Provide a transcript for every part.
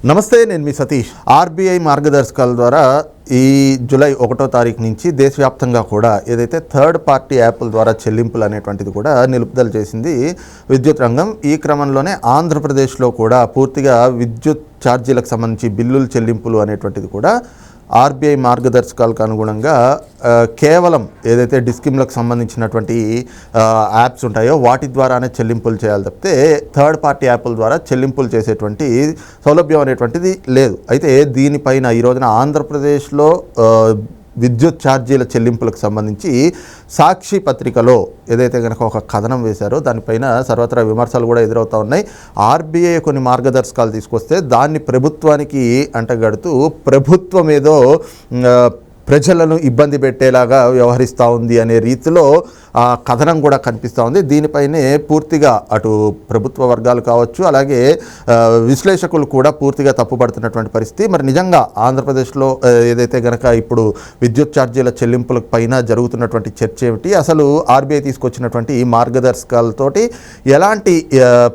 నమస్తే నేను మీ సతీష్. ఆర్బీఐ మార్గదర్శకాల ద్వారా ఈ జూలై ఒకటో తారీఖు నుంచి దేశవ్యాప్తంగా కూడా ఏదైతే థర్డ్ పార్టీ యాప్ల ద్వారా చెల్లింపులు అనేటువంటిది కూడా నిలుపుదల చేసింది విద్యుత్ రంగం ఈ క్రమంలోనే ఆంధ్రప్రదేశ్లో కూడా పూర్తిగా విద్యుత్ ఛార్జీలకు సంబంధించి బిల్లుల చెల్లింపులు అనేటువంటిది కూడా ఆర్బీఐ మార్గదర్శకాలకు అనుగుణంగా కేవలం ఏదైతే డిస్కిమ్లకు సంబంధించినటువంటి యాప్స్ ఉంటాయో వాటి ద్వారానే చెల్లింపులు చేయాలి తప్పితే థర్డ్ పార్టీ యాప్ల ద్వారా చెల్లింపులు చేసేటువంటి సౌలభ్యం అనేటువంటిది లేదు. అయితే దీనిపైన ఈ రోజున ఆంధ్రప్రదేశ్లో విద్యుత్ ఛార్జీల చెల్లింపులకు సంబంధించి సాక్షి పత్రికలో ఏదైతే కనుక ఒక కథనం వేశారో దానిపైన సర్వత్రా విమర్శలు కూడా ఎదురవుతూ ఉన్నాయి. ఆర్బీఐ కొన్ని మార్గదర్శకాలు తీసుకొస్తే దాన్ని ప్రభుత్వానికి అంటగడుతూ ప్రభుత్వం ఏదో ప్రజలను ఇబ్బంది పెట్టేలాగా వ్యవహరిస్తూ ఉంది అనే రీతిలో ఆ కథనం కూడా కనిపిస్తూ ఉంది. దీనిపైనే పూర్తిగా అటు ప్రభుత్వ వర్గాలు కావచ్చు అలాగే విశ్లేషకులు కూడా పూర్తిగా తప్పుపడుతున్నటువంటి పరిస్థితి. మరి నిజంగా ఆంధ్రప్రదేశ్లో ఏదైతే గనక ఇప్పుడు విద్యుత్ ఛార్జీల చెల్లింపుల పైన జరుగుతున్నటువంటి చర్చ ఏమిటి అసలు ఆర్బీఐ తీసుకొచ్చినటువంటి ఈ మార్గదర్శకాలతోటి ఎలాంటి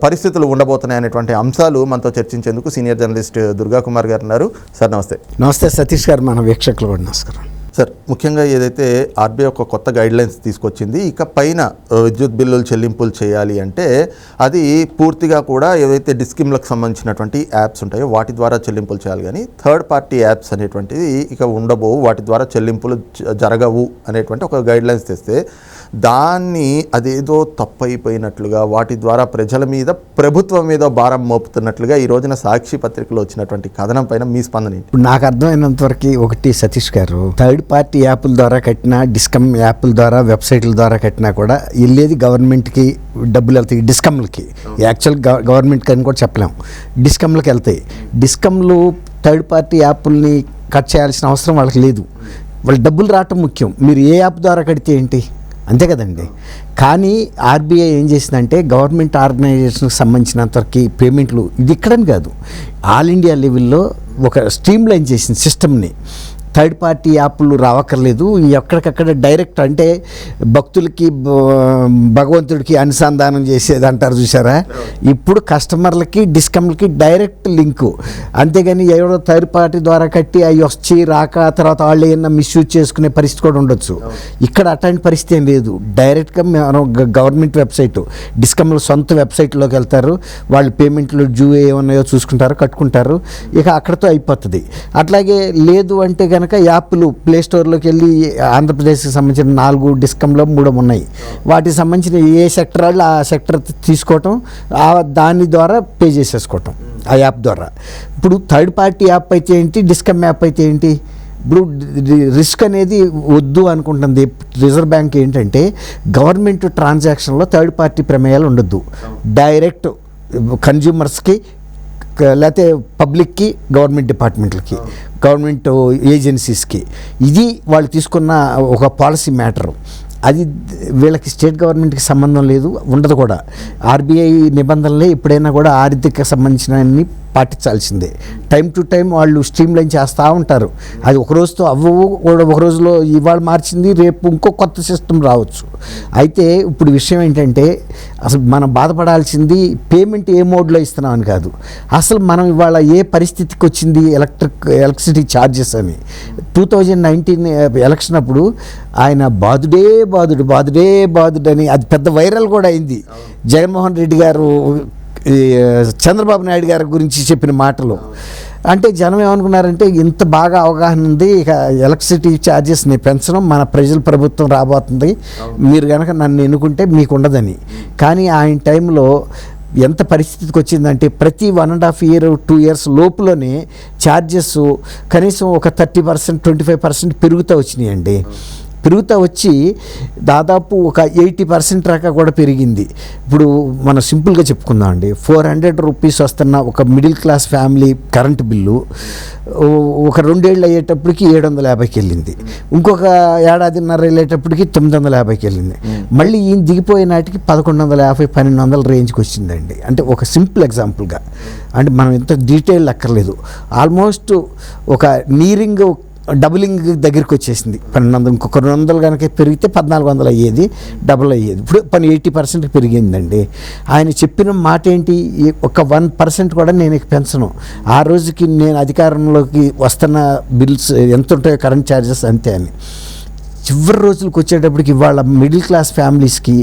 పరిస్థితులు ఉండబోతున్నాయి అనేటువంటి అంశాలు మనతో చర్చించేందుకు సీనియర్ జర్నలిస్ట్ దుర్గా కుమార్ గారు ఉన్నారు. సార్ నమస్తే. నమస్తే సతీష్ గారు మన వీక్షకులు కూడా నమస్కారం. సార్ ముఖ్యంగా ఏదైతే ఆర్బీఐ ఒక కొత్త గైడ్లైన్స్ తీసుకొచ్చింది ఇక పైన విద్యుత్ బిల్లులు చెల్లింపులు చేయాలి అంటే అది పూర్తిగా కూడా ఏదైతే డిస్కిమ్లకు సంబంధించినటువంటి యాప్స్ ఉంటాయో వాటి ద్వారా చెల్లింపులు చేయాలి. కానీ థర్డ్ పార్టీ యాప్స్ అనేటువంటిది ఇక ఉండబోవు వాటి ద్వారా చెల్లింపులు జరగవు అనేటువంటి ఒక గైడ్లైన్స్ తెస్తే దాన్ని అదేదో తప్పైపోయినట్లుగా వాటి ద్వారా ప్రజల మీద ప్రభుత్వం మీద భారం మోపుతున్నట్లుగా ఈ రోజున సాక్షి పత్రికలో వచ్చినటువంటి కథనం పైన మీ స్పందన ఇప్పుడు నాకు అర్థమైనంత వరకు ఒకటి సతీష్ గారు థర్డ్ పార్టీ యాప్ల ద్వారా కట్టినా డిస్కమ్ యాప్ల ద్వారా వెబ్సైట్ల ద్వారా కట్టినా కూడా వెళ్ళేది గవర్నమెంట్కి డబ్బులు వెళ్తాయి డిస్కమ్లకి. యాక్చువల్ గవర్నమెంట్కి అని కూడా చెప్పలేం. డిస్కమ్లకి వెళ్తాయి. డిస్కమ్లు థర్డ్ పార్టీ యాప్ల్ని కట్ చేయాల్సిన అవసరం వాళ్ళకి లేదు. వాళ్ళ డబ్బులు రావటం ముఖ్యం. మీరు ఏ యాప్ ద్వారా కడితే ఏంటి? అంతే కదండి. కానీ ఆర్బీఐ ఏం చేసిందంటే గవర్నమెంట్ ఆర్గనైజేషన్కి సంబంధించినంతవరకు పేమెంట్లు ఇది ఇక్కడని కాదు. ఆల్ ఇండియా లెవెల్లో ఒక స్ట్రీమ్ లైన్ చేసిన సిస్టమ్ని. థర్డ్ పార్టీ యాప్లు రావక్కర్లేదు. ఎక్కడికక్కడ డైరెక్ట్ అంటే భక్తులకి భగవంతుడికి అనుసంధానం చేసేది అంటారు చూసారా ఇప్పుడు కస్టమర్లకి డిస్కమ్లకి డైరెక్ట్ లింకు. అంతేగాని ఎవరో థర్డ్ పార్టీ ద్వారా కట్టి అవి వచ్చి రాక తర్వాత వాళ్ళు ఏమన్నా మిస్యూజ్ చేసుకునే పరిస్థితి కూడా ఉండొచ్చు. ఇక్కడ అట్లాంటి పరిస్థితి ఏం లేదు. డైరెక్ట్గా మనం గవర్నమెంట్ వెబ్సైట్ డిస్కమ్ల సొంత వెబ్సైట్లోకి వెళ్తారు. వాళ్ళు పేమెంట్లు డ్యూ ఏమన్నాయో చూసుకుంటారు కట్టుకుంటారు. ఇక అక్కడతో అయిపోతుంది. అట్లాగే లేదు అంటే కనుక యాప్లు ప్లే స్టోర్లోకి వెళ్ళి ఆంధ్రప్రదేశ్కి సంబంధించిన నాలుగు డిస్కంలో మూడు ఉన్నాయి. వాటికి సంబంధించిన ఏ సెక్టర్ వాళ్ళు ఆ సెక్టర్ తీసుకోవటం ఆ దాని ద్వారా పే చేసేసుకోవటం ఆ యాప్ ద్వారా. ఇప్పుడు థర్డ్ పార్టీ యాప్ అయితే ఏంటి డిస్కమ్ యాప్ అయితే ఏంటి? ఇప్పుడు రిస్క్ అనేది వద్దు అనుకుంటుంది. రిజర్వ్ బ్యాంక్ ఏంటంటే గవర్నమెంట్ ట్రాన్సాక్షన్లో థర్డ్ పార్టీ ప్రమేయాలు ఉండొద్దు. డైరెక్ట్ కన్జ్యూమర్స్కి లేకపోతే పబ్లిక్కి గవర్నమెంట్ డిపార్ట్మెంట్లకి గవర్నమెంట్ ఏజెన్సీస్కి. ఇది వాళ్ళు తీసుకున్న ఒక పాలసీ మ్యాటరు. అది వీళ్ళకి స్టేట్ గవర్నమెంట్కి సంబంధం లేదు ఉండదు కూడా. ఆర్బీఐ నిబంధనలే ఎప్పుడైనా కూడా ఆర్థిక సంబంధించిన అన్ని పాటించాల్సిందే. టైం టు టైం వాళ్ళు స్ట్రీమ్ లైన్ చేస్తూ ఉంటారు. అది ఒక రోజుతో అవ్వవు కూడా ఒక రోజులో ఇవాళ మార్చింది రేపు ఇంకో కొత్త సిస్టమ్ రావచ్చు. అయితే ఇప్పుడు విషయం ఏంటంటే అసలు మనం బాధపడాల్సింది పేమెంట్ ఏ మోడ్లో ఇస్తున్నాం అని కాదు. అసలు మనం ఇవాళ ఏ పరిస్థితికి వచ్చింది ఎలక్ట్రిక్ ఎలక్ట్రిసిటీ ఛార్జెస్ అని. టూ థౌజండ్ నైన్టీన్ ఎలక్షన్ అప్పుడు ఆయన బాధుడే బాధుడు బాధుడే బాధుడు అని అది పెద్ద వైరల్ కూడా అయింది. జగన్మోహన్ రెడ్డి గారు చంద్రబాబు నాయుడు గారి గురించి చెప్పిన మాటలు. అంటే జనం ఏమనుకున్నారంటే ఇంత బాగా అవగాహన ఉంది ఇక ఎలక్ట్రిసిటీ ఛార్జెస్ని పెంచడం మన ప్రజల ప్రభుత్వం రాబోతుంది. మీరు కనుక నన్ను ఎన్నుకుంటే మీకు ఉండదని. కానీ ఆయన టైంలో ఎంత పరిస్థితికి వచ్చిందంటే ప్రతి one and half year two years లోపులోనే charges కనీసం ఒక thirty percent twenty five percent పెరుగుతూ వచ్చినాయండి. పెరుగుతూ వచ్చి దాదాపు ఒక ఎయిటీ పర్సెంట్ దాకా కూడా పెరిగింది. ఇప్పుడు మనం సింపుల్గా చెప్పుకుందాం అండి. ఫోర్ హండ్రెడ్ రూపీస్ వస్తున్న ఒక middle class family current bill ఒక రెండేళ్ళు అయ్యేటప్పటికి ఏడు వందల యాభైకి వెళ్ళింది. ఇంకొక ఏడాదిన్నర వెళ్ళేటప్పటికి తొమ్మిది వందల యాభైకి వెళ్ళింది. మళ్ళీ ఈయన దిగిపోయే నాటికి పదకొండు వందల యాభై పన్నెండు వందల రేంజ్కి వచ్చిందండి. అంటే ఒక సింపుల్ ఎగ్జాంపుల్గా. అంటే మనం ఎంత డీటెయిల్ అక్కర్లేదు. ఆల్మోస్ట్ ఒక నీరింగ్ డబులింగ్ దగ్గరికి వచ్చేసింది. పన్నెండు వందలు ఇంకొక రెండు వందలు కనుక పెరిగితే పద్నాలుగు వందలు అయ్యేది డబుల్ అయ్యేది. ఇప్పుడు పని ఎయిటీ పర్సెంట్ పెరిగిందండి. ఆయన చెప్పిన మాట ఏంటి ఒక వన్ పర్సెంట్ కూడా నేను పెంచను. ఆ రోజుకి నేను అధికారంలోకి వస్తున్న బిల్స్ ఎంత ఉంటాయో కరెంట్ ఛార్జెస్ అంతే అని. చివరి రోజులకు వచ్చేటప్పటికి ఇవాళ మిడిల్ క్లాస్ ఫ్యామిలీస్కి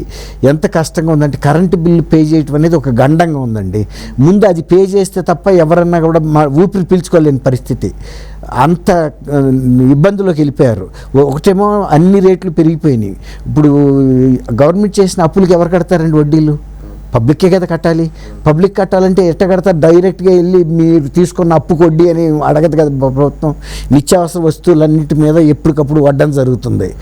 ఎంత కష్టంగా ఉందంటే కరెంటు బిల్లు పే చేయటం అనేది ఒక గండంగా ఉందండి. ముందు అది పే చేస్తే తప్ప ఎవరన్నా కూడా మా ఊపిరి పీల్చుకోలేని పరిస్థితి. అంత ఇబ్బందులోకి వెళ్ళిపోయారు. ఒకటేమో అన్ని రేట్లు పెరిగిపోయినాయి. ఇప్పుడు గవర్నమెంట్ చేసిన అప్పులకి ఎవరు కడతారండి వడ్డీలు? పబ్లిక్కే కదా కట్టాలి. పబ్లిక్ కట్టాలంటే ఎట్ట కడతారు? డైరెక్ట్గా వెళ్ళి మీరు తీసుకున్న అప్పు కొడ్డి అని అడగదు కదా ప్రభుత్వం. నిత్యావసర వస్తువులన్నిటి మీద ఎప్పటికప్పుడు వడ్డం జరుగుతుంది.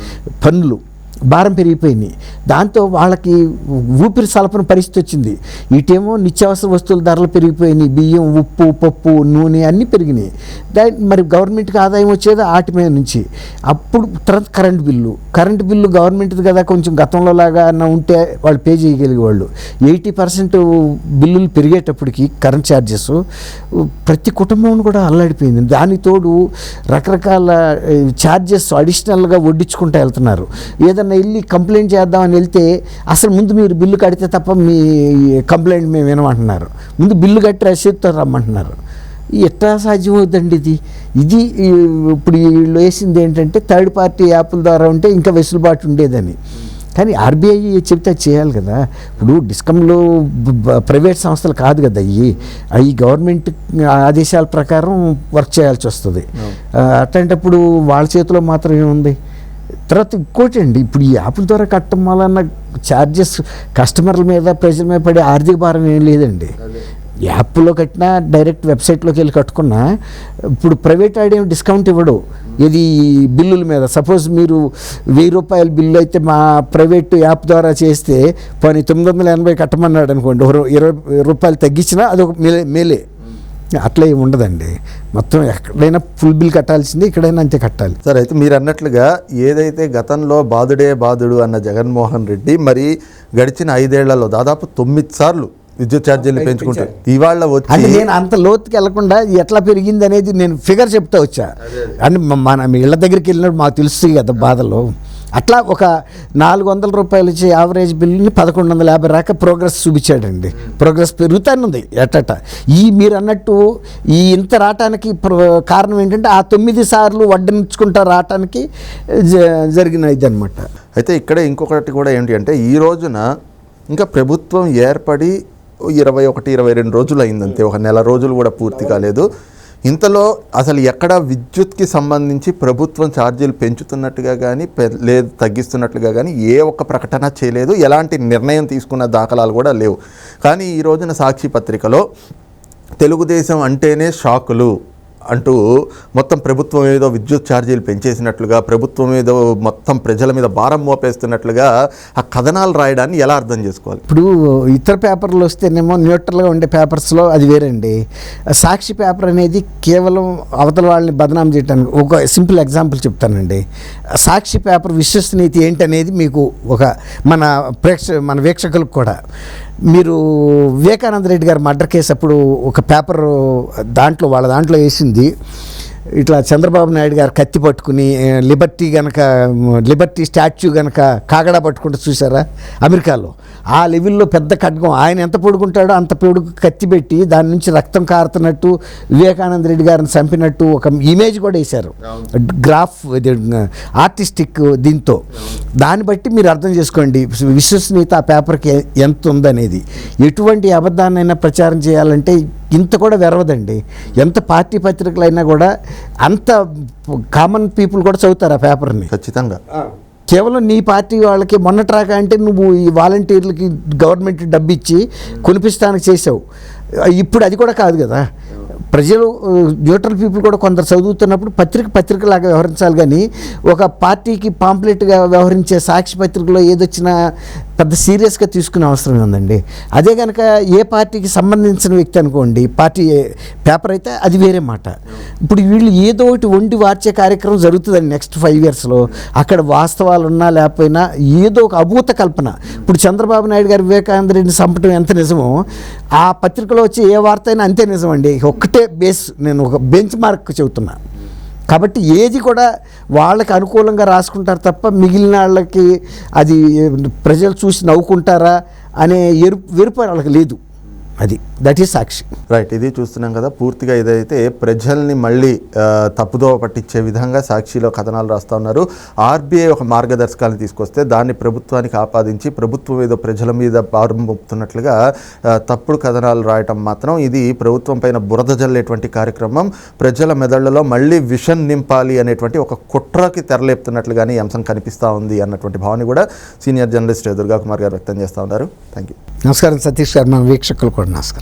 పన్నులు భారం పెరిగిపోయినాయి దాంతో వాళ్ళకి ఊపిరి సలపన పరిస్థితి వచ్చింది. ఇటేమో నిత్యావసర వస్తువుల ధరలు పెరిగిపోయినాయి. బియ్యం ఉప్పు పప్పు నూనె అన్నీ పెరిగినాయి. దా మరి గవర్నమెంట్కి ఆదాయం వచ్చేది వాటి మీద నుంచి. అప్పుడు తర్వాత కరెంట్ బిల్లు. కరెంట్ బిల్లు గవర్నమెంట్ది కదా కొంచెం గతంలో లాగా ఉంటే వాళ్ళు పే చేయగలిగే వాళ్ళు. ఎయిటీ పర్సెంట్ బిల్లులు పెరిగేటప్పటికి కరెంట్ ఛార్జెస్ ప్రతి కుటుంబం కూడా అల్లాడిపోయింది. దానితోడు రకరకాల ఛార్జెస్ అడిషనల్గా వడ్డించుకుంటూ వెళ్తున్నారు. ఏదన్నా వెళ్ళి కంప్లైంట్ చేద్దామని వెళ్తే అసలు ముందు మీరు బిల్లు కడితే తప్ప మీ కంప్లైంట్ మేము వినమంటున్నారు. ముందు బిల్లు కట్టి రసీదుతో రమ్మంటున్నారు. ఎట్లా సాధ్యమవుతుందండి ఇది? ఇది ఇప్పుడు వీళ్ళు వేసింది ఏంటంటే థర్డ్ పార్టీ యాప్ల ద్వారా ఉంటే ఇంకా వెసులుబాటు ఉండేదని. కానీ ఆర్బీఐ చెప్తే చేయాలి కదా. ఇప్పుడు డిస్కంలో ప్రైవేట్ సంస్థలు కాదు కదా అవి అవి గవర్నమెంట్ ఆదేశాల ప్రకారం వర్క్ చేయాల్సి వస్తుంది. అట్లాంటప్పుడు వాళ్ళ చేతిలో మాత్రం ఏముంది తర్వాత ఇంకోటి అండి ఇప్పుడు ఈ యాప్ల ద్వారా కట్టడం వలన ఛార్జెస్ కస్టమర్ల మీద ప్రజల మీద పడే ఆర్థిక భారం ఏం లేదండి. యాప్లో కట్టినా డైరెక్ట్ వెబ్సైట్లోకి వెళ్ళి కట్టుకున్నా ఇప్పుడు ప్రైవేట్ ఆడేం డిస్కౌంట్ ఇవ్వడు. ఇది బిల్లుల మీద. సపోజ్ మీరు వెయ్యి రూపాయల బిల్లు అయితే మా ప్రైవేట్ యాప్ ద్వారా చేస్తే పోనీ తొమ్మిది వందల ఎనభై కట్టమన్నాడు అనుకోండి. ఒక ఇరవై రూపాయలు తగ్గించినా అదొక మేలే మేలే. అట్లా ఏమి ఉండదండి. మొత్తం ఎక్కడైనా ఫుల్ బిల్ కట్టాల్సిందే ఇక్కడైనా అంతే కట్టాలి. సార్ అయితే మీరు అన్నట్లుగా ఏదైతే గతంలో బాధుడే బాధుడు అన్న జగన్మోహన్ రెడ్డి మరి గడిచిన ఐదేళ్ళలో దాదాపు తొమ్మిది సార్లు విద్యుత్ ఛార్జీలు పెంచుకుంటారు ఇవాళ అంటే నేను అంత లోతుకి వెళ్ళకుండా ఎట్లా పెరిగింది అనేది నేను ఫిగర్ చెప్తా వచ్చా. అంటే మన మీ ఇళ్ళ దగ్గరికి వెళ్ళినప్పుడు మాకు తెలుస్తుంది కదా బాధలు. అట్లా ఒక నాలుగు వందల రూపాయలు ఇచ్చే యావరేజ్ బిల్లుని పదకొండు వందల యాభై రాక ప్రోగ్రెస్ చూపించాడండి. ప్రోగ్రెస్ పెరుగుతానే ఉంది ఎట్టట ఈ మీరు అన్నట్టు ఈ ఇంత రావటానికి ప్ర- కారణం ఏంటంటే ఆ తొమ్మిది సార్లు వడ్డించుకుంటా రావటానికి జ- జరిగిన ఇది అయితే ఇక్కడ ఇంకొకటి కూడా ఏంటి అంటే ఈ రోజున ఇంకా ప్రభుత్వం ఏర్పడి ఇరవై ఒకటి ఇరవై రెండు రోజులు అయిందంతే. ఒక నెల రోజులు కూడా పూర్తి కాలేదు. ఇంతలో అసలు ఎక్కడ విద్యుత్కి సంబంధించి ప్రభుత్వం ఛార్జీలు పెంచుతున్నట్టుగా కానీ లేదు తగ్గిస్తున్నట్లుగా కానీ ఏ ఒక్క ప్రకటన చేయలేదు. ఎలాంటి నిర్ణయం తీసుకున్న దాఖలాలు కూడా లేవు. కానీ ఈ రోజున సాక్షి పత్రికలో తెలుగుదేశం అంటేనే షాకులు. అంటూ మొత్తం ప్రభుత్వం ఏదో విద్యుత్ ఛార్జీలు పెంచేసినట్లుగా ప్రభుత్వం ఏదో మొత్తం ప్రజల మీద భారం మోపేస్తున్నట్లుగా ఆ కథనాలు రాయడాన్ని ఎలా అర్థం చేసుకోవాలి? ఇప్పుడు ఇతర పేపర్లు వస్తేనేమో న్యూట్రల్గా ఉండే పేపర్స్లో అది వేరండి. సాక్షి పేపర్ అనేది కేవలం అవతల వాళ్ళని బదనాం చేయడానికి ఒక సింపుల్ ఎగ్జాంపుల్ చెప్తానండి. సాక్షి పేపర్ విశ్వసనీయత ఏంటనేది మీకు ఒక మన ప్రేక్ష మన వీక్షకులకు కూడా. మీరు వివేకానంద రెడ్డి గారు మర్డర్ కేసు అప్పుడు ఒక పేపర్ దాంట్లో వాళ్ళ దాంట్లో వేసింది. ఇట్లా చంద్రబాబు నాయుడు గారు కత్తి పట్టుకుని లిబర్టీ గనక లిబర్టీ స్టాచ్యూ గనక కాగడా పట్టుకుంటూ చూసారా అమెరికాలో? ఆ లెవెల్లో పెద్ద ఖడ్గం. ఆయన ఎంత పొడుగుంటాడో అంత పొడుగు కత్తి పెట్టి దాని నుంచి రక్తం కారుతున్నట్టు వివేకానంద రెడ్డి గారిని చంపినట్టు ఒక ఇమేజ్ కూడా వేశారు. గ్రాఫ్ ఆర్టిస్టిక్ దీంతో. దాన్ని బట్టి మీరు అర్థం చేసుకోండి విశ్వసనీయత ఆ పేపర్కి ఎంత ఉందనేది. ఎటువంటి అబద్ధాన్నైనా ప్రచారం చేయాలంటే ఇంత కూడా వెరవదండి ఎంత పార్టీ పత్రికలైనా కూడా అంత కామన్ పీపుల్ కూడా చదువుతారు ఆ పేపర్ని. ఖచ్చితంగా. కేవలం నీ పార్టీ వాళ్ళకి మొన్నట్రాక అంటే నువ్వు ఈ వాలంటీర్లకి గవర్నమెంట్ డబ్బు ఇచ్చి కొనిపిస్తానికి చేసావు. ఇప్పుడు అది కూడా కాదు కదా. ప్రజలు న్యూట్రల్ పీపుల్ కూడా కొందరు చదువుతున్నప్పుడు పత్రిక పత్రికలాగా వ్యవహరించాలి కానీ ఒక పార్టీకి పాంప్లెట్గా వ్యవహరించే సాక్షి పత్రికలో ఏదొచ్చినా పెద్ద సీరియస్గా తీసుకునే అవసరం ఉందండి. అదే కనుక ఏ పార్టీకి సంబంధించిన వ్యక్తి అనుకోండి పార్టీ పేపర్ అయితే అది వేరే మాట. ఇప్పుడు వీళ్ళు ఏదో ఒకటి వండి వార్చే కార్యక్రమం జరుగుతుందండి నెక్స్ట్ ఫైవ్ ఇయర్స్లో. అక్కడ వాస్తవాలు ఉన్నా లేకపోయినా ఏదో ఒక అభూత కల్పన. ఇప్పుడు చంద్రబాబు నాయుడు గారు వివేకానంద రెడ్డిని చంపడం ఎంత నిజమో ఆ పత్రికలో వచ్చే ఏ వార్త అయినా అంతే నిజం అండి ఒక్కటే బేస్ నేను ఒక బెంచ్ మార్క్ చెబుతున్నా. కాబట్టి ఏది కూడా వాళ్ళకి అనుకూలంగా రాసుకుంటారు తప్ప మిగిలిన వాళ్ళకి అది ప్రజలు చూసి నవ్వుకుంటారా అనే ఎరుపు వెరుపు వాళ్ళకి లేదు. అది. That is Sakshi. రైట్ ఇది చూస్తున్నాం కదా పూర్తిగా ఇదైతే ప్రజల్ని మళ్ళీ తప్పుదోవ పట్టించే విధంగా సాక్షిలో కథనాలు రాస్తా ఉన్నారు. ఆర్బీఐ ఒక మార్గదర్శకాలను తీసుకొస్తే దాన్ని ప్రభుత్వానికి ఆపాదించి ప్రభుత్వం ఏదో ప్రజల మీద భారం మోపుతున్నట్లుగా ఆ, తప్పుడు కథనాలు రాయటం మాత్రం ఇది ప్రభుత్వం పైన బురద జల్లేటువంటి కార్యక్రమం. ప్రజల మెదళ్ళలో మళ్ళీ విషన్ నింపాలి అనేటువంటి ఒక కుట్రకి తెరలేపుతున్నట్లుగానే ఈ అంశం కనిపిస్తూ ఉంది అన్నటువంటి భావన కూడా సీనియర్ జర్నలిస్ట్ దుర్గా కుమార్ గారు వ్యక్తం చేస్తూ ఉన్నారు. థ్యాంక్ యూ నమస్కారం సతీష్ గారు మన వీక్షకులు కూడా. నమస్కారం